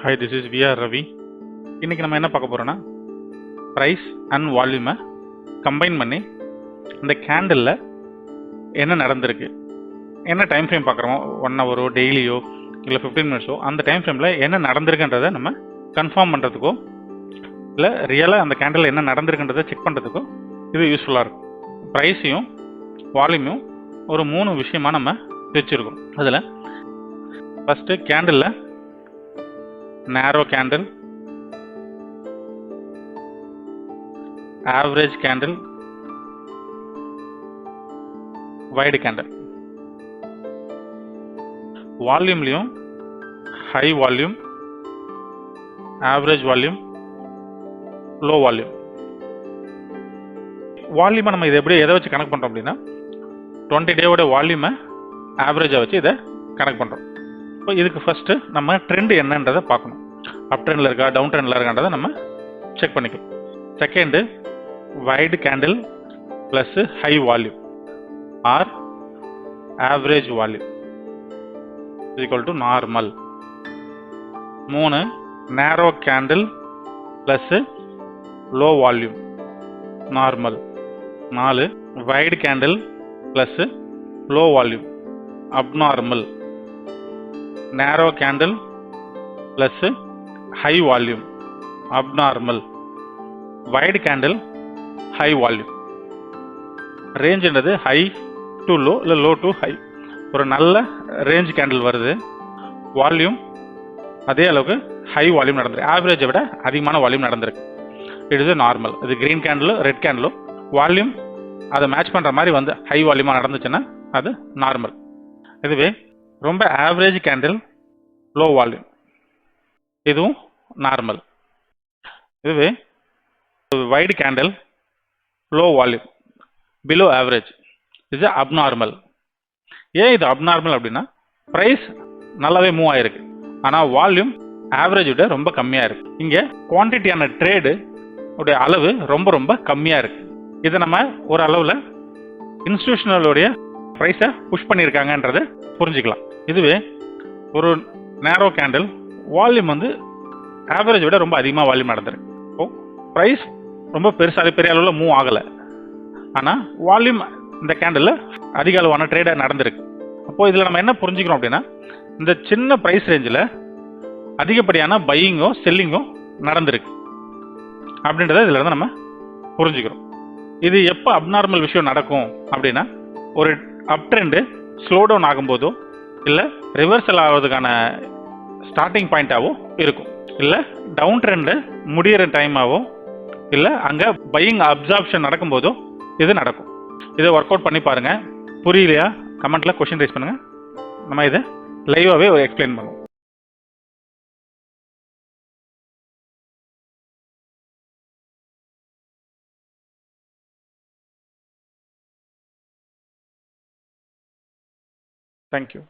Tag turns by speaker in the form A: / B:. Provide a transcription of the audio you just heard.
A: Hi this is VR Ravi இன்றைக்கி நம்ம என்ன பார்க்க போகிறோன்னா ப்ரைஸ் அண்ட் வால்யூமை கம்பைன் பண்ணி இந்த கேண்டலில் என்ன நடந்திருக்கு? என்ன டைம் ஃப்ரேம் பார்க்குறோமோ ஒன் ஹவரோ டெய்லியோ இல்லை ஃபிஃப்டீன் மினிட்ஸோ அந்த டைம் ஃப்ரேமில் என்ன நடந்திருக்குன்றதை நம்ம கன்ஃபார்ம் பண்ணுறதுக்கோ இல்லை ரியலாக அந்த கேண்டலில் என்ன நடந்திருக்குன்றதை செக் பண்ணுறதுக்கோ இது யூஸ்ஃபுல்லாக இருக்கும். ப்ரைஸையும் வால்யூமையும் ஒரு மூணு விஷயமா நம்ம வச்சுருக்கோம். அதில் first கேண்டிலில் narrow candle average candle wide candle வால்யூம்லேயும் high volume average volume low volume வால்யூமை நம்ம இதை எப்படி எதை வச்சு கனெக்ட் பண்ணுறோம் அப்படின்னா டுவெண்ட்டி டேவோட வால்யூமை ஆவரேஜாக வச்சு இதை கனெக்ட் பண்ணுறோம் இப்போ இதுக்கு ஃபஸ்ட்டு நம்ம ட்ரெண்ட் என்னன்றதை பார்க்கணும். அப் ட்ரெண்டில் இருக்கா டவுன் ட்ரெண்டில் இருக்கான்றதை நம்ம செக் பண்ணிக்கலாம். Second wide candle plus high volume or average volume equal to normal மூணு narrow candle plus low volume normal நாலு wide candle plus low volume abnormal narrow candle plus high volume abnormal wide candle high volume ரேஞ்சுன்றது high to low இல்லை low to high ஒரு நல்ல range candle வருது. Volume அதே அளவுக்கு high volume நடந்திருக்கு. ஆவரேஜை விட அதிகமான வால்யூம் நடந்திருக்கு. இட் இஸ் நார்மல் இது க்ரீன் கேண்டிலும் ரெட் கேண்டிலும் வால்யூம் அதை மேட்ச் பண்ணுற மாதிரி வந்து ஹை வால்யூமாக நடந்துச்சுன்னா அது நார்மல் இதுவே ரொம்ப ஆவரேஜ் கேண்டில் லோ வால்யூம் இதுவும் நார்மல் இதுவே wide candle low volume below average இது அப்நார்மல் ஏன் இது அப்நார்மல் அப்படின்னா ப்ரைஸ் நல்லாவே மூவ் ஆயிருக்கு. ஆனால் வால்யூம் ஆவரேஜ் விட ரொம்ப கம்மியாக இருக்கு. இங்கே குவான்டிட்டியான ட்ரேடு உடைய அளவு ரொம்ப ரொம்ப கம்மியாக இருக்கு. இதை நம்ம ஒரு அளவில் இன்ஸ்டியூஷனலுடைய ப்ரைஸை புஷ் பண்ணியிருக்காங்கன்றதை புரிஞ்சுக்கலாம். இதுவே ஒரு நேரோ கேண்டில் வால்யூம் வந்து ஆவரேஜ் விட ரொம்ப அதிகமாக வால்யூம் நடந்திருக்கு. இப்போ ப்ரைஸ் ரொம்ப பெருசாக பெரிய அளவில் மூவ் ஆகலை. ஆனால் வால்யூம் இந்த கேண்டில் அதிக அளவான ட்ரேடாக நடந்திருக்கு. அப்போது இதில் நம்ம என்ன புரிஞ்சுக்கிறோம் அப்படின்னா இந்த சின்ன ப்ரைஸ் ரேஞ்சில் அதிகப்படியான பையிங்கோ செல்லிங்கோ நடந்திருக்கு. அப்படின்றத இதில் இருந்து நம்ம புரிஞ்சுக்கிறோம். இது எப்போ அப்நார்மல் விஷயம் நடக்கும் அப்படின்னா ஒரு அப் ட்ரெண்டு ஸ்லோ டவுன் ஆகும்போதோ இல்லை ரிவர்சல் ஆகிறதுக்கான ஸ்டார்டிங் பாயிண்ட்டாகவோ இருக்கும். இல்லை டவுன் ட்ரெண்டு முடியிற டைமாகவோ இல்லை அங்கே பையிங் அப்சார்ப்ஷன் நடக்கும்போதோ இது நடக்கும். இதை ஒர்க் அவுட் பண்ணி பாருங்கள் புரியலையா? கமெண்ட்டில் கொஷின் ரைஸ் பண்ணுங்கள் நம்ம இதை லைவாகவே எக்ஸ்பிளைன் பண்ணுவோம். Thank you.